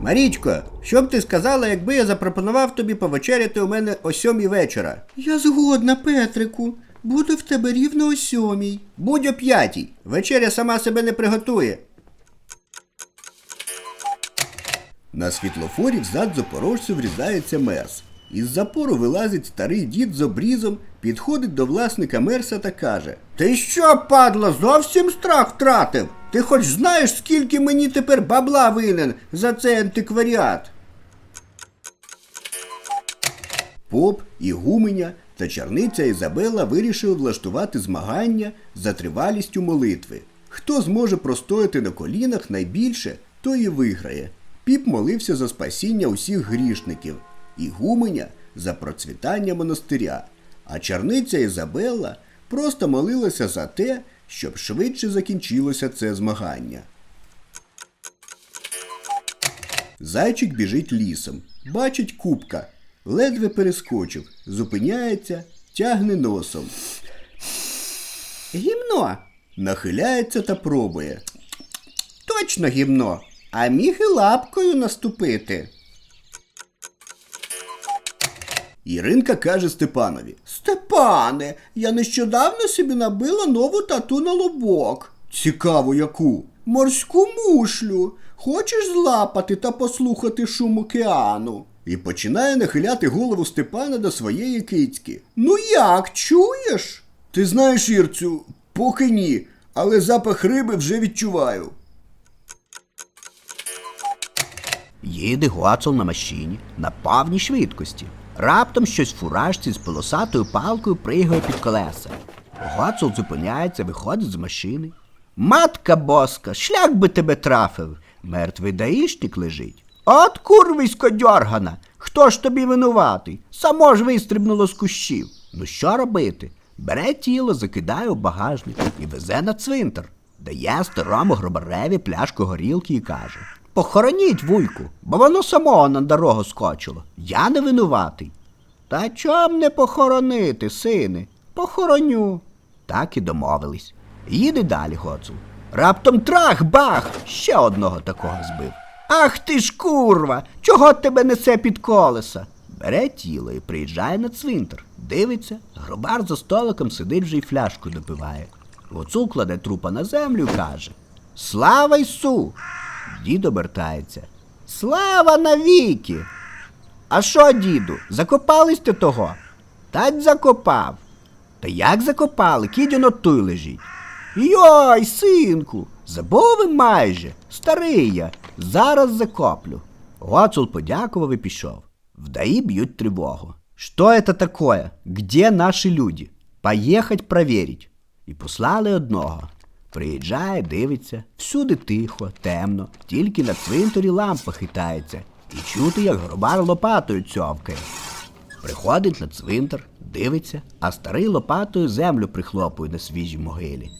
Марічко, що б ти сказала, якби я запропонував тобі повечеряти у мене о сьомій вечора? Я згодна, Петрику. Буду в тебе рівно о сьомій. Будь о п'ятій. Вечеря сама себе не приготує. На світлофорі взад запорожцю врізається мерс. Із запору вилазить старий дід з обрізом, підходить до власника мерса та каже: Ти що, падло, зовсім страх втратив? Ти хоч знаєш, скільки мені тепер бабла винен за цей антикваріат? Поп, Ігуменя та чарниця Ізабела вирішили влаштувати змагання за тривалістю молитви. Хто зможе простояти на колінах найбільше, той і виграє. Піп молився за спасіння усіх грішників, Ігуменя за процвітання монастиря, а чарниця Ізабела просто молилася за те, щоб швидше закінчилося це змагання. Зайчик біжить лісом, бачить кубка, ледве перескочив, зупиняється, тягне носом. Гімно. Нахиляється та пробує. Точно гімно. А міг і лапкою наступити. Іринка каже Степанові. Степане, я нещодавно собі набила нову тату на лобок. Цікаво, яку? Морську мушлю. Хочеш злапати та послухати шум океану? І починає нахиляти голову Степана до своєї кицьки. Ну як, чуєш? Ти знаєш, Ірцю, поки ні, але запах риби вже відчуваю. Їде Гоцул на машині на повній швидкості. Раптом щось в фуражці з полосатою палкою пригає під колеса. Гоцул зупиняється, виходить з машини. Матка боска, шлях би тебе трафив. Мертвий даїшник лежить. От курвисько дьоргана. Хто ж тобі винуватий? Само ж вистрибнуло з кущів. Ну що робити? Бере тіло, закидає у багажник і везе на цвинтар, дає старому гробареві пляшку горілки і каже: Похороніть вуйку, бо воно само на дорогу скочило. Я не винуватий. Та чом не похоронити, сине? Похороню. Так і домовились. Їде далі Гоцул. Раптом трах, бах! Ще одного такого збив. Ах ти ж курва! Чого тебе несе під колеса? Бере тіло і приїжджає на цвинтар. Дивиться, гробар за столиком сидить вже й фляжку допиває. Гоцул кладе трупа на землю і каже Слава Ісу! Дід обертається. Слава навіки! А що, діду, закопались ти того? Тать закопав. Та як закопали? Кідь на той лежить. Йой, синку, забув майже, старий я, зараз закоплю. Гоцул подякував і пішов. Вдаї б'ють тривогу. Что это такое? Где наші люди? Поїхать проверить. І послали одного. Приїжджає, дивиться, всюди тихо, темно, тільки на цвинтарі лампа хитається, і чути, як гробар лопатою цьовкає. Приходить на цвинтар, дивиться, а старий лопатою землю прихлопує на свіжій могилі.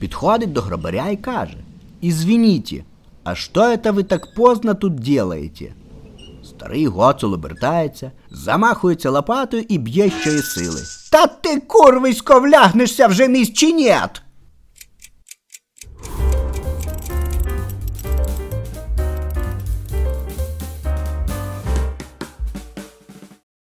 Підходить до гробаря і каже: Извините, а що это ви так поздно тут делаете? Старий гоцул обертається, замахується лопатою і б'є щої сили. Та ти, курвисько, влягнешся вже місь чи нєт?